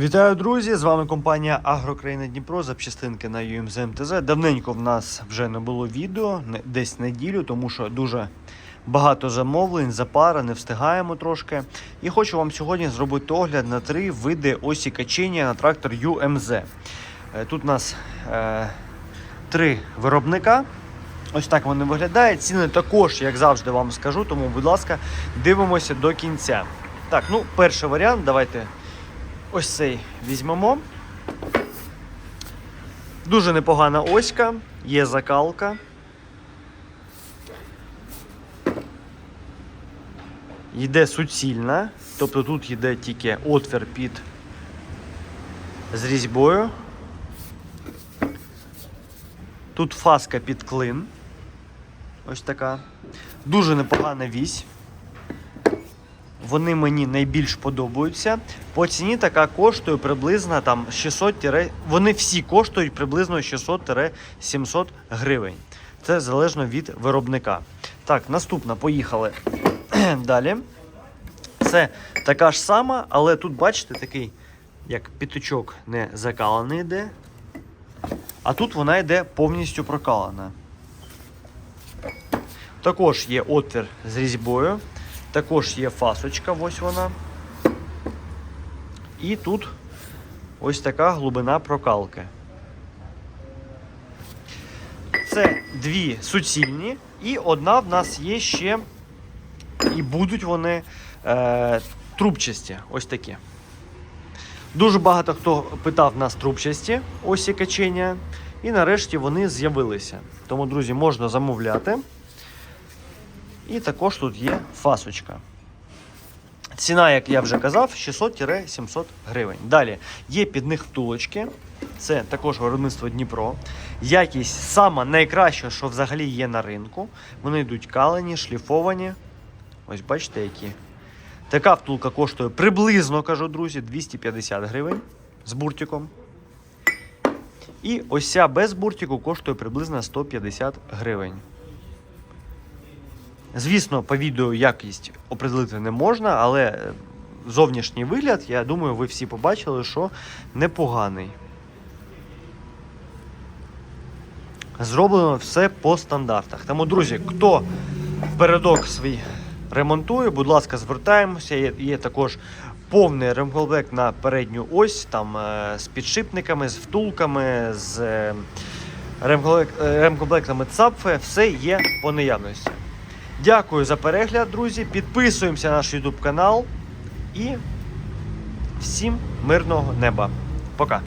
Вітаю, друзі! З вами компанія Агрокраїна Дніпро, запчастинки на UMZ МТЗ. Давненько в нас вже не було відео, десь неділю, тому що дуже багато замовлень, запара, не встигаємо трошки. І хочу вам сьогодні зробити огляд на три види осі качення на трактор UMZ. Е, Тут у нас е, три виробника. Ось так вони виглядають. Ціни також, як завжди, вам скажу, тому, будь ласка, дивимося до кінця. Так, ну, перший варіант, давайте ось цей візьмемо. Дуже непогана оська, є закалка. Йде суцільна, тобто тут йде тільки отвір під з різьбою. Тут фаска під клин. Ось така. Дуже непогана вісь. Вони мені найбільш подобаються. По ціні така коштує приблизно там 600 Вони всі коштують приблизно 600-700 гривень. Це залежно від виробника. Так, наступна, поїхали. Далі. Це така ж сама, але тут, бачите, такий, як піточок не закалений йде. А тут вона йде повністю прокалена. Також є отвір з різьбою. Також є фасочка, ось вона. І тут ось така глибина прокалки. Це дві суцільні, і одна в нас є ще, і будуть вони е, трубчасті. Ось такі. Дуже багато хто питав нас трубчасті осі качення. І нарешті вони з'явилися. Тому, друзі, можна замовляти. І також тут є фасочка. Ціна, як я вже казав, 600-700 гривень. Далі є під них втулочки. Це також виробництво Дніпро. Якість сама найкраща, що взагалі є на ринку. Вони йдуть калені, шліфовані. Ось бачите, які. Така втулка коштує приблизно, кажу, друзі, 250 гривень з буртиком. І ось ця без буртику коштує приблизно 150 гривень. Звісно, по відео якість определити не можна, але е, зовнішній вигляд, я думаю, ви всі побачили, що непоганий. Зроблено все по стандартах. Тому, друзі, хто передок свій ремонтує, будь ласка, звертаємося. Є, є також повний ремкомплект на передню ось, там е, з підшипниками, з втулками, з е, ремкомплектами ЦАПФи. Все є по наявності. Дякую за перегляд, друзі. Підписуємося на наш YouTube канал і всім мирного неба. Пока.